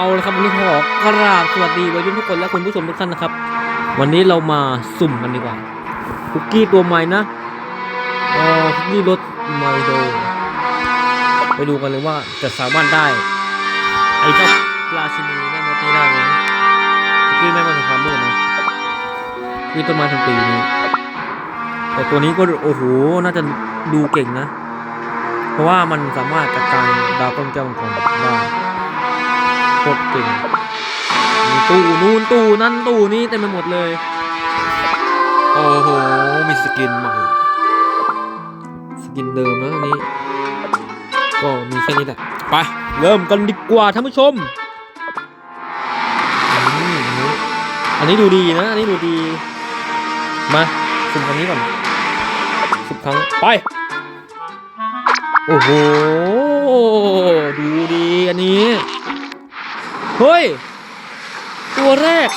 เอาละครับวันนี้ขอกราบสวัสดีวัยรุ่นทุกคนและคุณผู้ชมทุกท่านนะครับ วันนี้เรามาสุ่มกันดีกว่าคุกกี้ตัวใหม่นะเอ่อคุกกี้รสไมโดไปดูกันเลยว่าจะสามารถได้ไอ้เจ้าปลาชินีแม่มดนี้ได้ไหมคุกกี้แม่มดแห่งความมืดนะคุกกี้ต้นไม้ทั้งปีนี้ แต่ตัวนี้ก็โอ้โหน่าจะดูเก่งนะ เพราะว่ามันสามารถจัดการดาวต้นแก้วมังกรได้ โคตรเก่งมีตู้นู่นตู้นั่นตู้นี้เต็มไปหมดเลย โอ้โห มีสกินใหม่ สกินเดิมนะอันนี้ ก็มีแค่นี้แหละ ไป เริ่มกันดีกว่าท่านผู้ชม อันนี้อันนี้ดูดีนะ อันนี้ดูดี มาสุ่มอันนี้ก่อนสิบครั้ง ไป โอ้โห เฮ้ย ตัวแรก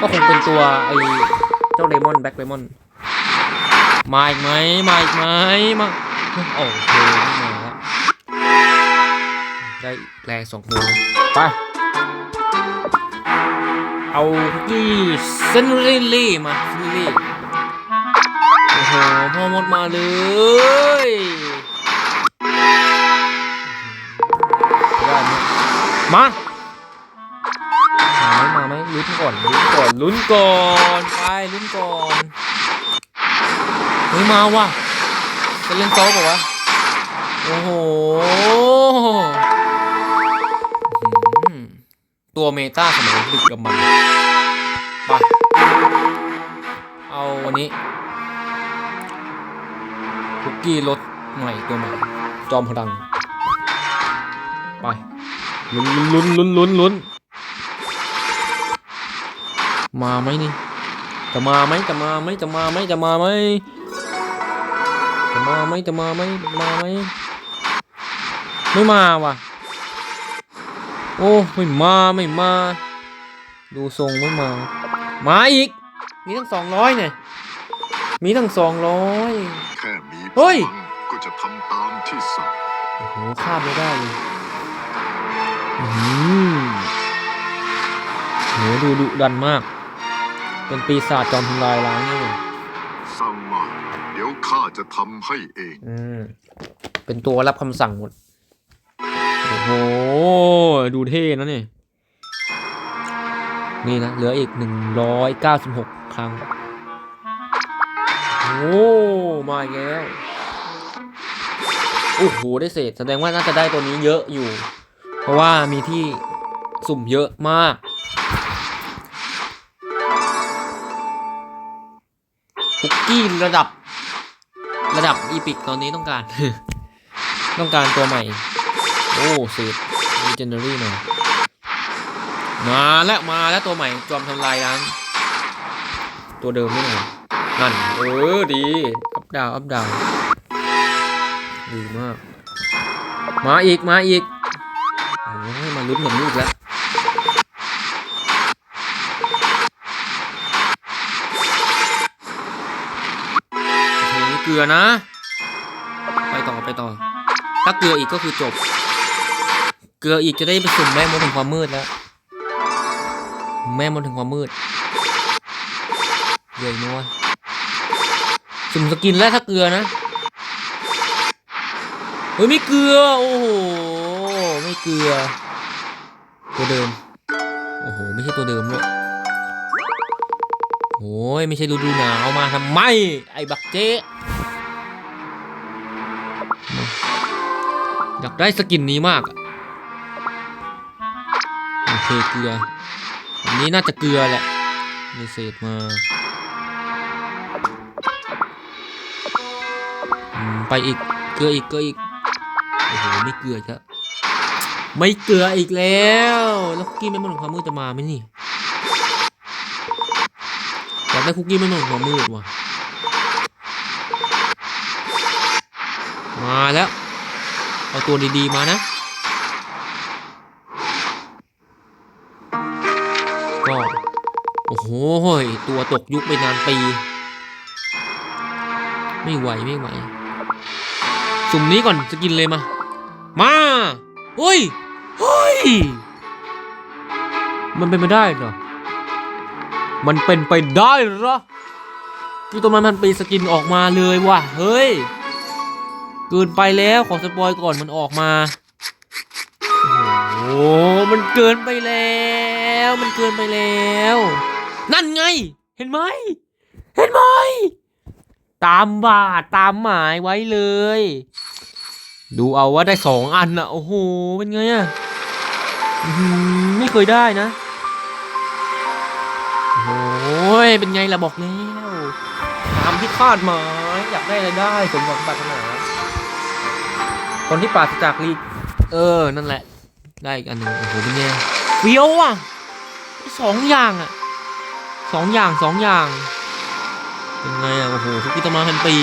ก็คงเป็นตัว ไอ้เจ้าเลมอนแบ็คเลมอน มาอีกไหมมาอีกไหมมาโอ้โหไม่มาแล้วได้แรงสองตัวไป เอาคุกกี้เซนริลลี่มาเซนริลลี่ หพ่อมดมาเลยได้ไหมมามาไหมมาไหมลุ้นก่อนลุ้นก่อนลุ้นก่อนไปลุ้นก่อนเฮ้ยมาว่ะจะเล่นโต๊ะป่าวะโอ้โหอื้อหือตัวเมตาสมัยดึกกับมันไปเอาวันนี้ คุกกี้รสใหม่ตัวใหม่จอมพลัง ไป ลุ้นลุ้นลุ้นลุ้นลุ้นมาไหมนี่ จะมาไหมจะมาไหมจะมาไหมจะมาไหมจะมาไหมจะมาไหมมาไหมไม่มาว่ะ โอ้ไม่มาไม่มา ดูทรงไม่มา มาอีก มีตั้งสองร้อยเนี่ย มีตั้งสองร้อยแค่มีเฮ้ยพลังก็จะทำตามที่สั่งโอ้โหข้ามไม่ได้เลยอืมโหดูดุดันมาก เป็นปีศาจจอมทำลายล้างนี่เลยสั่งมาเดี๋ยวข้าจะทำให้เอง อืมเป็นตัวรับคำสั่งหมด โอ้โห ดูเท่นะนี่นี่นะ เหลืออีกหนึ่งร้อยเก้าสิบหกครั้ง โอ้มาแล้ว โอ้โห ได้เศษ แสดงว่าน่าจะได้ตัวนี้เยอะอยู่ เพราะว่ามีที่สุ่มเยอะมาก คุกกี้ระดับ ระดับอีพิกตอนนี้ต้องการ ต้องการตัวใหม่ โอ้เศษ legendary หน่อยมาแล้วมาแล้วตัวใหม่จอมทำลายล้างตัวเดิมไม่หน่อย นั่นเออดี อัพดาวอัพดาวดีมาก มาอีกมาอีกโอ้ยมาลุ้นแบบนี้อีกแล้วโอเคนี่เกลือนะ ไปต่อไปต่อ ถ้าเกลืออีกก็คือจบ เกลืออีกจะได้ไปสุ่มแม่มดถึงความมืดแล้ว แม่มดถึงความมืดเกลืออีกนัว สุ่มสกินแล้วถ้าเกลือนะ เฮ้ยไม่เกลือ โอ้โห ไม่เกลือ ตัวเดิม โอ้โห ไม่ใช่ตัวเดิมด้วยโอ้ยไม่ใช่ฤดูหนาวมาทำไม ไอ้บักเจ๊อยากได้สกินนี้มากโอเคเกลือ อันนี้น่าจะเกลือแหละมีเศษมา ไปอีก เกลืออีก เกลืออีก โอ้โห ไม่เกลืออีกแล้วไม่เกลืออีกแล้ว แล้วคุกกี้ไม่มันของความมืดจะมาไหมนี่อยากได้คุกกี้ไม่มันของความมืดว่ะ มาแล้ว เอาตัวดีๆมานะ ก็ โอ้โห ตัวตกยุคไปนานปี ไม่ไหว ไม่ไหว สุ่มนี้ก่อนจะกินเลยมา มาเฮ้ยเฮ้ย มันเป็นไปได้เหรอ มันเป็นไปได้เหรอคือตัวมันมันป็นสกินออกมาเลยว่ะ เฮ้ย เกินไปแล้วขอสปอยก่อนมันออกมา โอ้โหมันเกินไปแล้ว มันเกินไปแล้ว นั่นไง เห็นไหม เห็นไหม ตามบาทตามหมายไว้เลย ดูเอาว่าได้สองอันอะโอ้โห เป็นไงอะไม่เคยได้นะ โอ้ย เป็นไงล่ะบอกแล้วตามที่คาดหมายอยากได้อะไรได้สมหวังปรารถนา คนที่ปราศจากลีก เออ นั่นแหละ ได้อีกอันหนึ่งโอ้โห เป็นไงเฟี้ยวอะสองอย่างอะสองอย่างสองอย่าง เป็นไงอะโอ้โหทุกกิตมาพันปี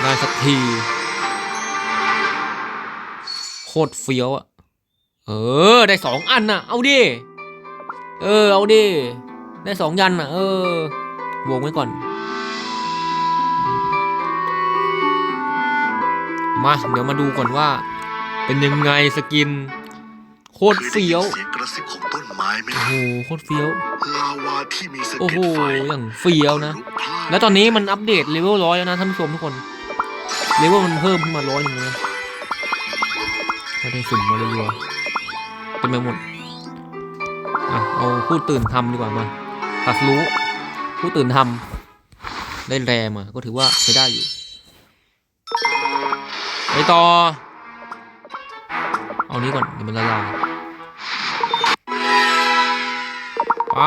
ได้สักที โคตรเฟี้ยวอะ เออ ได้สองอันน่ะ เอาดิ เออ เอาดิ ได้สองยันอะ เออ วงไว้ก่อน มา เดี๋ยวมาดูก่อนว่า เป็นยังไงสกิน โคตรเฟี้ยวเสียงกระซิบของ ต้นไม้ไหมโอ้ล่ะโหโคตรเฟี้ยว ลาวาที่มีสะโอ้เก็โห ดไฟอย่างเฟี้ยวนะลุกพล่านแล้วตอนนี้มันอัปเดตเลเวลร้อยแล้วนะท่านผู้ชมทุกคน เลเวลมันเพิ่มขึ้นมาร้อยหนึ่งนะไม่ได้สุ่มมาเลยรัวๆเต็มไปหมด อะ เอาผู้ตื่นทำดีกว่ามา ตัดรู้ผู้ตื่นทำได้แรมา ก็ถือว่าใช้ได้อยู่ ไปต่อ เอานี้ก่อนเดี๋ยวมันละลาย ไป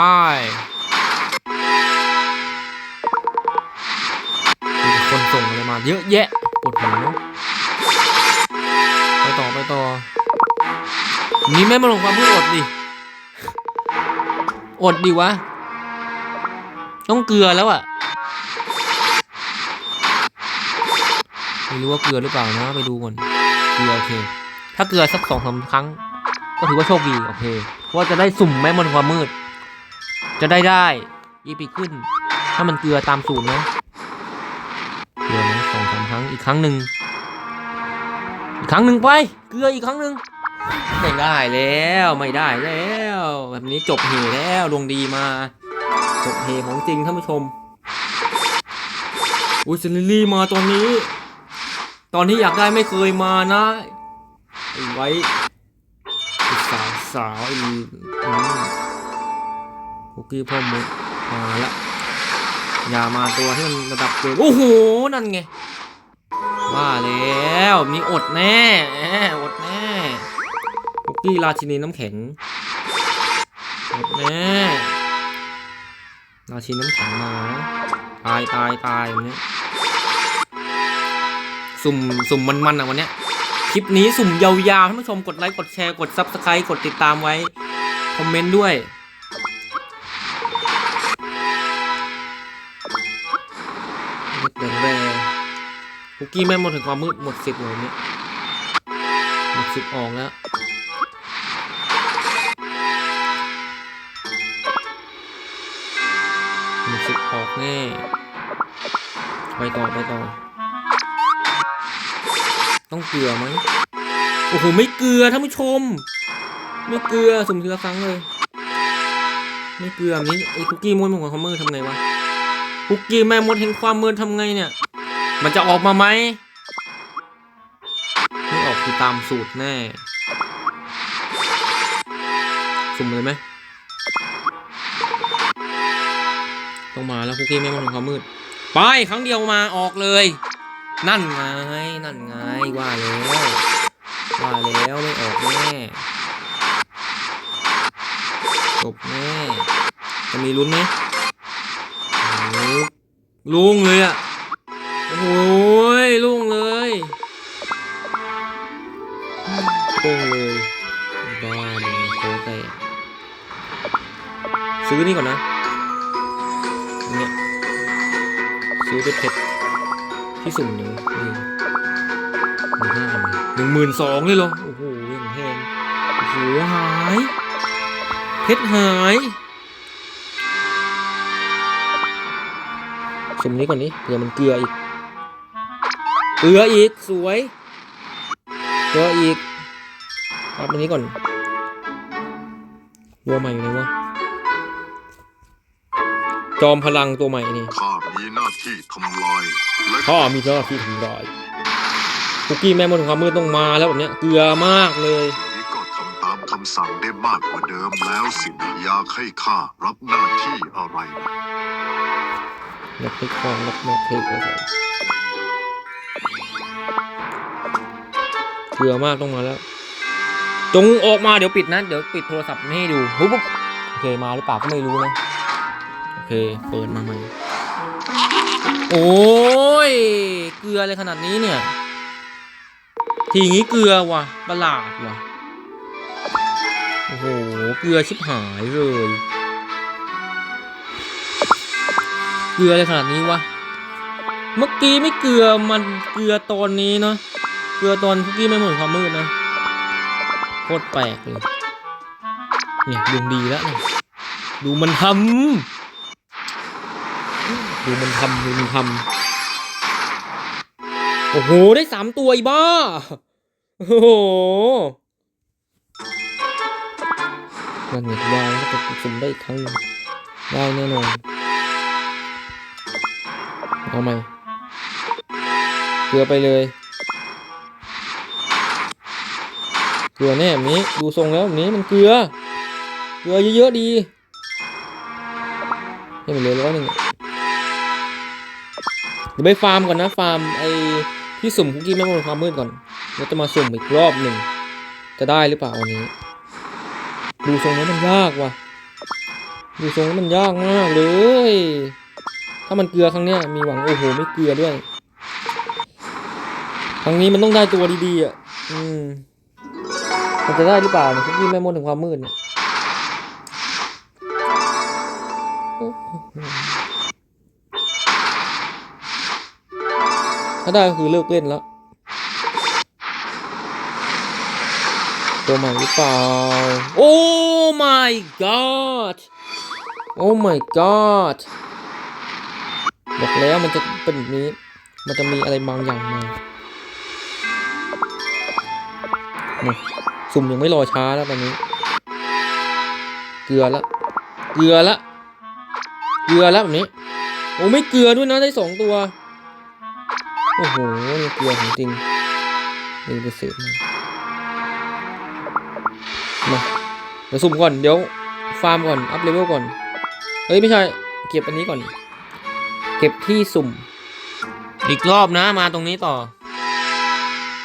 คนส่งอะไรมาเยอะแยะปวดหัวเนอะไปต่อไปต่อ นี่แม่มาลงความพูดอดดิ อดดิวะ ต้องเกลือแล้วอะไม่รู้ว่าเกลือหรือเปล่านะ ไปดูก่อน เกลือโอเค ถ้าเกลือสักสองสามครั้ง ก็ถือว่าโชคดีโอเคเพราะว่าจะได้สุ่มแม่มนความมืด จะได้ได้ยี่ปีขึ้น ถ้ามันเกลือตามสูตรนะเกลือนะสองสามครั้งอีกครั้งหนึ่งอีกครั้งหนึ่งไป เกลืออีกครั้งหนึ่งไม่ได้แล้วไม่ได้แล้ว แบบนี้จบเหแล้วดวงดีมา จบเหของจริงท่านผู้ชมอุ้ยซิลิลี่มาตอนนี้ ตอนที่อยากได้ไม่เคยมานะไอ้ไว้สาวสาวไอ้ คุกกี้พ่อมดมาละอย่ามาตัวที่มันระดับเกินโอ้โห นั่นไง ว่าแล้ว มีอดแน่อดแน่คุกกี้ราชินีน้ำแข็งอดแน่ราชินีน้ำแข็งมาตายตายตายวันนี้สุ่มสุ่มมันๆอะวันเนี้ยคลิปนี้สุ่มยาวๆท่านผู้ชมกดไลค์กดแชร์กด Subscribe กดติดตามไว้ คอมเมนต์ด้วย กี้แม่หมดถึงความมืดหมดสิบเลยเนี่ยหมดสิบออกแล้วหมดสิบออกแน่ไปต่อไปต่อ ต้องเกลือไหมโอ้โหไม่เกลือท่านผู้ชม ไม่เกลือสุ่มทีละครั้งเลย ไม่เกลือนี้ไอ้คุกกี้ม้วนหมดของมือทำไงวะคุกกี้แม่มดเห็นความมืดทำไงเนี่ย มันจะออกมาไหมไม่ออกคือตามสูตรแน่ สุ่มเลยไหมต้องมาแล้วคุกกี้แม่มดเห็นความมืด ไปครั้งเดียวมาออกเลย นั่นไง นั่นไง ว่าแล้ว ว่าแล้วไม่ออกแน่จบแน่ จะมีลุ้นไหมโอ้โหลุงเลยอะ โอ้ยลุงเลยโป้งเลยบ้ามันโคตรแต่ซื้อนี่ก่อนนะเนี่ยซื้อด้วยเพชรที่สุ่มหนึ่งหนึ่งห้าหนึ่งหมื่นสองเลยเหรอ โอ้โหยังแพงโอ้โหหาย เพชรหายสุ่มนี้ก่อนนี้เผื่อมันเกลืออีก เกลืออีกสวยเกลืออีกรับอันนี้ก่อนตัวใหม่อยู่ไหนวะจอมพลังตัวใหม่นี่ข้ามีหน้าที่ทำลายและข้อมีหน้าที่ทำลายคุกกี้แม่มดแห่งความมืดต้องมาแล้วแบบเนี้ยเกลือมากเลยนี้ก็ทำตามคำสั่งได้มากกว่าเดิมแล้วสินะอยากให้ข้ารับหน้าที่อะไรนะนักพลิกความนักนักพลิกอะไร กลือมากต้องมาแล้ว จงออกมาเดี๋ยวปิดนะ เดี๋ยวปิดโทรศัพท์ไม่ให้ดูปุ๊บปุ๊บโอเคมาหรือเปล่าก็ไม่รู้นะ โอเคเปิดมาใหม่ โอ้ย เกลืออะไรขนาดนี้เนี่ย ทีงี้เกลือว่ะประหลาดว่ะ โอ้โห เกลือชิบหายเลย เกลืออะไรขนาดนี้วะ เมื่อกี้ไม่เกลือมันเกลือตอนนี้เนาะ เกลือตอนคุกกี้ไม่เหมือนความมืดนะโคตรแปลกเลยเนี่ยดวงดีแล้วเนี่ยดูมันทำดูมันทำดูมันทำโอ้โหได้สามตัวอีบ้าโอ้โหนั่นไงวางถ้าเกิดสุ่มได้อีกครั้งได้แน่นอนเอาใหมเกลือไปเลย ลือแน่แบบนี้ดูทรงแล้วแบบนี้มันเกลือ เกลือเยอะๆดีให้มันเลือร้อยหนึ่งเดี๋ยวไปฟาร์มก่อนนะฟาร์มไอ้ที่สุ่มคุกกี้แม่มดความมืดก่อนแล้วจะมาสุ่มอีกรอบหนึ่งจะได้หรือเปล่าวันนี้ ดูทรงแล้วมันยากว่ะ ดูทรงแล้วมันยากมากเลย ถ้ามันเกลือครั้งเนี้ยมีหวังโอ้โหไม่เกลือด้วย ครั้งนี้มันต้องได้ตัวดีๆอะ อืม มันจะได้หรือเปล่าเนี่ยคุกกี้แม่มดถึงความมืดเนี่ยถ้าได้ก็คือเลิกเล่นแล้ว ตัวใหม่หรือเปล่า โอ้ my god โอ้ my god บอกแล้วมันจะเป็นแบบนี้ มันจะมีอะไรบางอย่างมามา สุ่มยังไม่รอช้าแล้วตอนนี้ เกลือละ เกลือละ เกลือละแบบนี้ โอ้ไม่เกลือด้วยนะได้สองตัว โอ้โหนี่เกลือของจริงนี่จะเสพมามาเดี๋ยวสุ่มก่อนเดี๋ยวฟาร์มก่อน อัพเลเวลก่อน เฮ้ย ไม่ใช่ เก็บอันนี้ก่อน เก็บที่สุ่ม อีกรอบนะมาตรงนี้ต่อ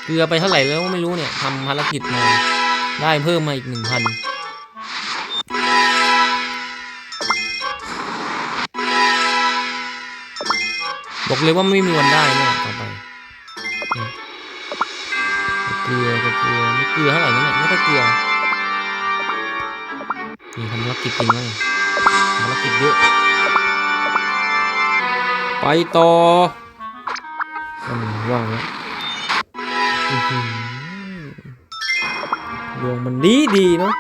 เกลือไปเท่าไหร่แล้วไม่รู้เนี่ยทำภารกิจมา ได้เพิ่มมาอีกหนึ่งพันบอกเลยว่าไม่มีวันได้เนี่ยต่อไปเกลือกเกลือไม่เกลือเท่าไหร่นั่นแหละไม่ได้เกลือนี่ทำภารกิจจริงเลยภารกิจเยอะ ไปต่ออืมว่างแล้ว ดวงมันดีดีเนาะ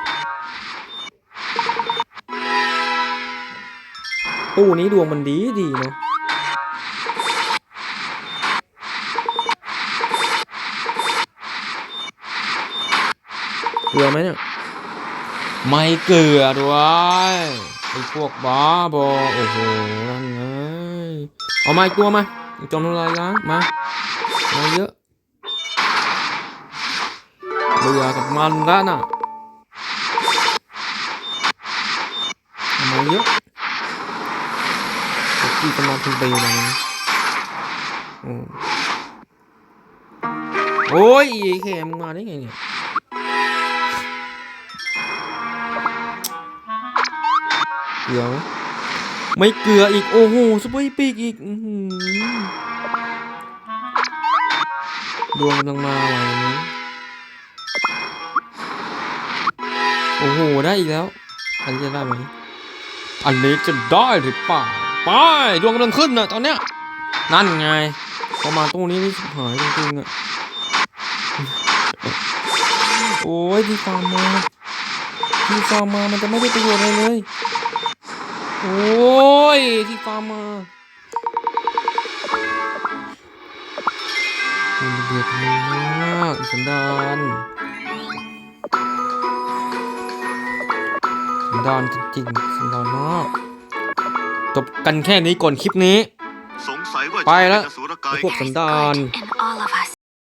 ตู้นี้ดวงมันดีดีเนาะเกลือไหมเนี่ย ไม่เกลือด้วยไอ้พวกบ้าบอโอ้โหนั่นไงเอามาอีกตัวมาจอมทำลายล้างมามาเยอะ บื่อกับมันแล้วนะเอามาเยอะตะกี้จะมาถึงปีแล้วนะโอ้ยไอ้แขมมาได้ไงเนี่ยเกลือไหมไม่เกลืออีก โอ้โหซุปเปอร์ปีกอีกดวงกำลังมาว่ะวันนี้ อ้โห ได้อีกแล้ว อันนี้จะได้ไหมอันนี้จะได้หรือเปล่าไปดวงกำลังขึ้นนะตอนเนี้ย นั่นไงพอมาณตรงนี้นี่ชิบหายจริงๆอะโอ้ยที่ฟาร์มมาที่ฟาร์มมามันจะไม่ได้ประโยชน์อะไรเลย โอ้ยที่ฟาร์มมาเดือดมากสันดาน ดานจริงๆสันดานมากจบกันแค่นี้ก่อนคลิปนี้ สงสัยว่าไปแล้วจะเป็นอสุรกาย พวกสันดาน in all of us.